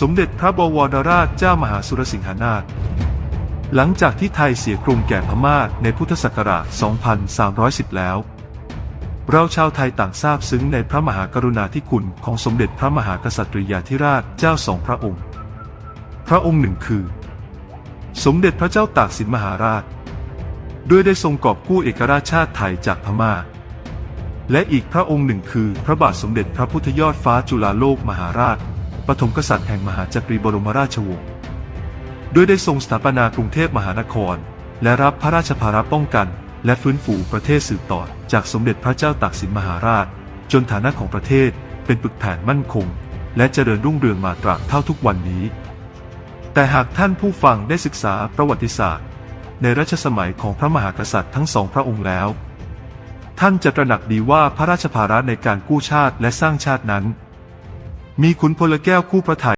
สมเด็จพระบวรราชเจ้ามหาสุรสิงหานาถหลังจากที่ไทยเสียกรุงแก่พม่าในพุทธศักราช 2310 แล้ว เราชาวไทยต่างทราบซึ้งในพระมหากรุณาธิคุณของสมเด็จพระมหากษัตริยาธิราชเจ้าสองพระองค์ พระองค์หนึ่งคือ สมเด็จพระเจ้าตากสินมหาราช ด้วยได้ทรงกอบกู้เอกราชชาติไทยจากพม่า และอีกพระองค์หนึ่งคือพระบาทสมเด็จพระพุทธยอดฟ้าจุฬาโลกมหาราช ปฐมกษัตริย์แห่งมหาจักรีบรมราชวงศ์ด้วยได้ทรงสถาปนากรุงเทพมหานคร และรับพระราชภาระป้องกัน และฟื้นฟูประเทศสืบต่อจากสมเด็จพระเจ้าตากสินมหาราช จนฐานะของประเทศเป็นปึกแผ่นมั่นคง และเจริญรุ่งเรืองมาตราบเท่าทุกวันนี้ แต่หากท่านผู้ฟังได้ศึกษาประวัติศาสตร์ ในรัชสมัยของพระมหากษัตริย์ทั้งสองพระองค์แล้ว ท่านจะตระหนักดีว่าพระราชภาระในการกู้ชาติและสร้างชาตินั้น มีขุนพลแก้วคู่พระไทย